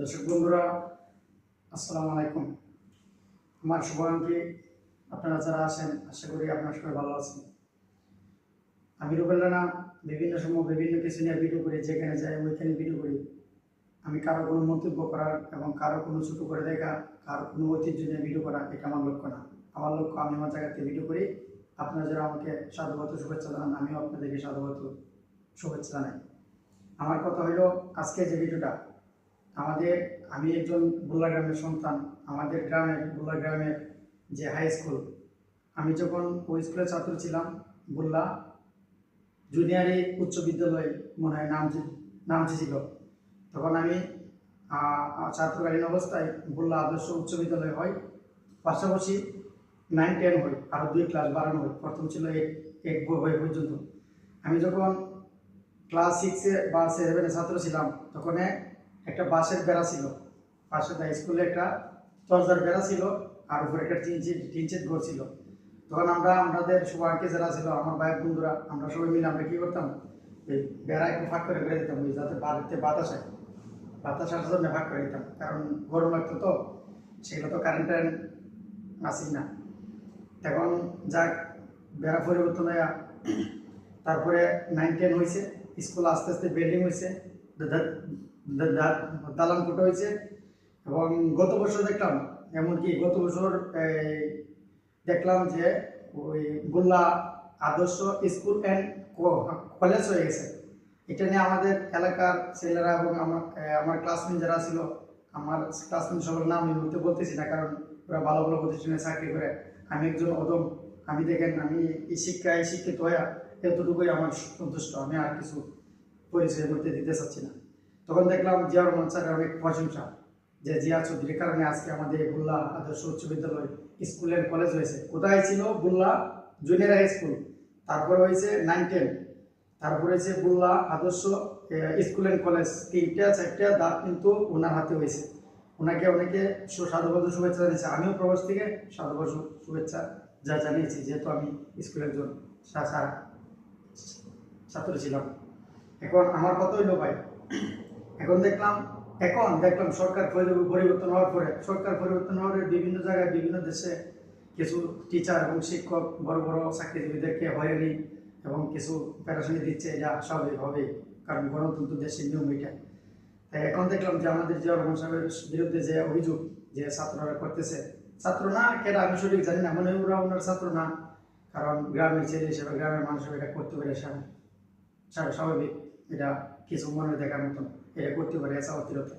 দর্শক বন্ধুরা, আসসালামু আলাইকুম। আমার শুভাকাঙ্ক্ষী আপনারা যারা আছেন, আশা করি আপনার সবাই ভালো আছেন। আমি রুবেল রানা, বিভিন্ন সময় বিভিন্ন কিছু নিয়ে ভিডিও করি, যেখানে যাই, ওইখানে ভিডিও করি। আমি কারও কোনো মন্তব্য করার এবং কারও কোনো ছোটো করে দেখা, কারও কোনো ঐতিহ্য নিয়ে ভিডিও করা, এটা আমার লক্ষ্য না। আমার লক্ষ্য আমি আমার জায়গাতে ভিডিও করি। আপনারা যারা আমাকে সাধুবাদ শুভেচ্ছা জানান, আমিও আপনাদেরকে সাধুবাদ শুভেচ্ছা জানাই। আমার কথা হলো আজকে যে ভিডিওটা আমাদের, আমি একজন বুল্লা গ্রামের সন্তান, আমাদের গ্রামের বুল্লা গ্রামের যে হাই স্কুল আমি যখন ওই স্কুলের ছাত্র ছিলাম বুল্লা জুনিয়রে উচ্চ বিদ্যালয় মনে হয় নাম নাম ছিল। তখন আমি ছাত্রকালীন অবস্থায় বুল্লা আদর্শ উচ্চ বিদ্যালয় হয়, পাশাপাশি নাইন টেন হয় আরও দুই ক্লাস বাড়ানো হয়, প্রথম ছিল এক এক বই পর্যন্ত। আমি যখন ক্লাস সিক্সে বা সেভেনে ছাত্র ছিলাম, তখন একটা বাঁশের বেড়া ছিল। পাশে তাই স্কুলে একটা দরজার বেড়া ছিল আর উপরে একটা টিন চিট ঘর ছিল। তখন আমরা, আমাদের সবাইকে যারা ছিল, আমার ভাই, বন্ধুরা, আমরা সবাই মিলে আমরা কী করতাম? বেড়া একটু ফাঁক করে ফেলে দিতাম যাতে বাড়িতে বাতাস বাতাস আসার জন্য ফাঁক করে দিতাম, কারণ গরম লাগতো তো, সেগুলো তো কারেন্ট আসি না। এখন যাক, বেড়া পরিবর্তন হয়ে তারপরে নাইন টেন হয়েছে স্কুল আস্তে আস্তে বিল্ডিং হয়েছে দা- দা- দা- দালান কোটা হয়েছে। এবং গত বছর দেখলাম, এমনকি গত বছর দেখলাম যে ওই গোল্লা আদর্শ স্কুল অ্যান্ড কলেজ হয়ে গেছে। এটা নিয়ে আমাদের এলাকার ছেলেরা এবং আমার আমার ক্লাসমেট যারা ছিল, আমার ক্লাসমেট সবার নাম এই মুহূর্তে বলতেছি না, কারণ ওরা ভালো ভালো প্রতিষ্ঠানে চাকরি করে। আমি একজন অদম আমি দেখেন, আমি এই শিক্ষায় শিক্ষিত হয়ে এতটুকুই আমার সন্তুষ্ট। আমি আর কিছু পরিচয় করতে দিতে চাচ্ছি না। তখন দেখলাম জিয়া রহমান স্যারের অনেক প্রশংসা যে জিয়া চৌধুরীর কারণে আজকে আমাদের বুল্লা আদর্শ উচ্চ বিদ্যালয় স্কুল অ্যান্ড কলেজ হয়েছে। কোথায় ছিল? বুল্লা জুনিয়র হাই স্কুল তারপর হয়েছে নাইন টেন তারপর হয়েছে বুল্লা আদর্শ স্কুল অ্যান্ড কলেজ তিনটা, চারটা দাঁত কিন্তু ওনার হাতে হয়েছে। ওনাকে অনেকে সাধুবাদ শুভেচ্ছা জানিয়েছে। আমিও প্রবাস থেকে সাধুবাদ শুভেচ্ছা যা জানিয়েছি, যেহেতু আমি স্কুলের একজন ছাত্র ছিলাম। এখন আমার কত হইল ভাই এখন দেখলাম এখন দেখলাম সরকার পরিবর্তন হওয়ার পরে, সরকার পরিবর্তন হওয়ার বিভিন্ন জায়গায়, বিভিন্ন দেশে কিছু টিচার এবং শিক্ষক বড় বড় চাকরিজীবীদেরকে হয়নি এবং কিছু প্যারাশনি দিচ্ছে, এটা স্বাভাবিক হবে কারণ গণতন্ত্র দেশের নিয়ম এটা। তাই এখন দেখলাম যে আমাদের যে রহমান সাহেবের বিরুদ্ধে যে অভিযোগ যে ছাত্ররা করতেছে, ছাত্র না কেটা আমি সঠিক জানি না, মনে হয় ওরা ওনার ছাত্র না, কারণ গ্রামের ছেলে হিসেবে, গ্রামের মানুষ এটা করতে পারে স্বাভাবিক এটা কিছু মনে দেখার মতন। এটা করতে পারে এসা অতিরতে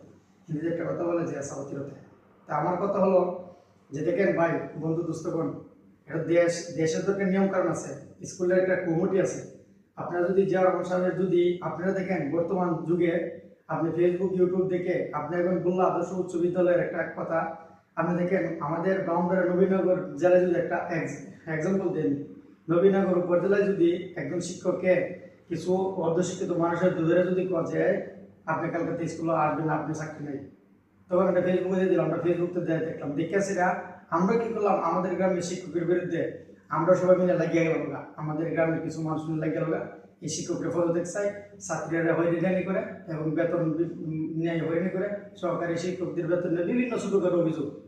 একটা কথা বলে যে এসা অতিরতে তা আমার কথা হলো যে দেখেন ভাই, বন্ধু দুস্থগণ এটা দেশ, দেশের তো একটা নিয়ম কারণ আছে, স্কুলের একটা কমিটি আছে। আপনারা যদি জিয়া রহমান যদি আপনারা দেখেন বর্তমান যুগে আপনি ফেসবুক ইউটিউব দেখে আপনি এখন বলল আদর্শ উচ্চ বিদ্যালয়ের একটা কথা, আপনি দেখেন আমাদের ব্রাহ্মণবাড়িয়া নবীনগর জেলায় যদি একটা এক্সাম্পল দেন, নবীনগর উপজেলায় যদি একজন শিক্ষককে কিছু অর্ধশিক্ষিত মানুষের দুধরে যদি কছে আপনি কালকাতে স্কুলে আসবেন আপনি চাকরি নেই। তখন একটা ফেসবুকে দিয়ে দিলাম আমরা ফেসবুকতে দেয় দেখলাম। দেখেছিরা আমরা কি করলাম? আমাদের গ্রামের শিক্ষকের বিরুদ্ধে আমরা সবাই মিলে লাগিয়ে গেলাম গা। আমাদের গ্রামের কিছু মানুষ মিলে লাগিয়ে গেল। এই শিক্ষকের পদত্যাগ চাই ছাত্রীরা হয়রানি করে এবং বেতন বি- উম, নেয় হয়রানি করে সরকারি শিক্ষকদের বেতন বিভিন্ন ছোটখাটো অভিযোগ।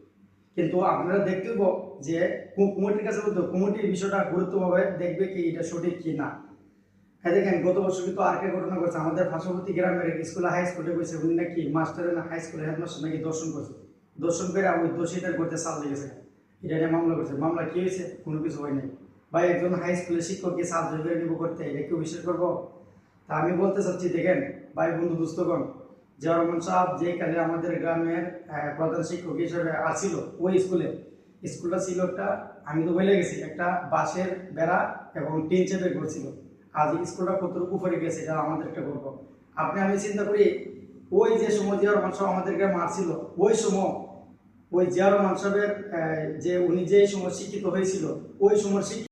কিন্তু আপনারা দেখতে পাবো যে কুমুটির কাছে বলতো কুমুটির বিষয়টা গুরুত্বভাবে দেখবে কি এটা সঠিক কি না। হ্যাঁ দেখেন, গত বছর কিন্তু আর ঘটনা করছে আমাদের পার্শ্ববর্তী গ্রামের এক স্কুলে হাই স্কুলে গেছে উনি নাকি মাস্টারের না হাই স্কুলে হেডমাস্টার নাকি দর্শন করছে। দর্শন করে ওই দোষীদের করতে সাল লেগেছে এটা নিয়ে মামলা করছে। মামলা কি হয়েছে? কোনো কিছু হয় নাই। বা একজন হাই স্কুলের শিক্ষককে সাল ধরে নিব করতে, এটা কেউ বিশ্বাস করব? তা আমি বলতে চাচ্ছি, দেখেন, ভাই, বন্ধু দুস্থগণ জিয়া রহমান সাহেব যে কালে আমাদের গ্রামের প্রধান শিক্ষক হিসেবে আসছিল, ওই স্কুলে, স্কুলটা ছিল একটা, আমি তো বলে গেছি, একটা বাঁশের বেড়া এবং টিন চেপে করছিল আজ স্কুলটা কতটুকু উপরে গেছে, এটা আমাদের একটা গর্ব আপনি, আমি চিন্তা করি, ওই যে সময় জিয়া রহমান সাহেব আমাদেরকে মারছিল, ওই সময়, ওই জিয়া রহমান সাহেবের যে উনি যে সময় শিক্ষিত হয়েছিল, ওই সময়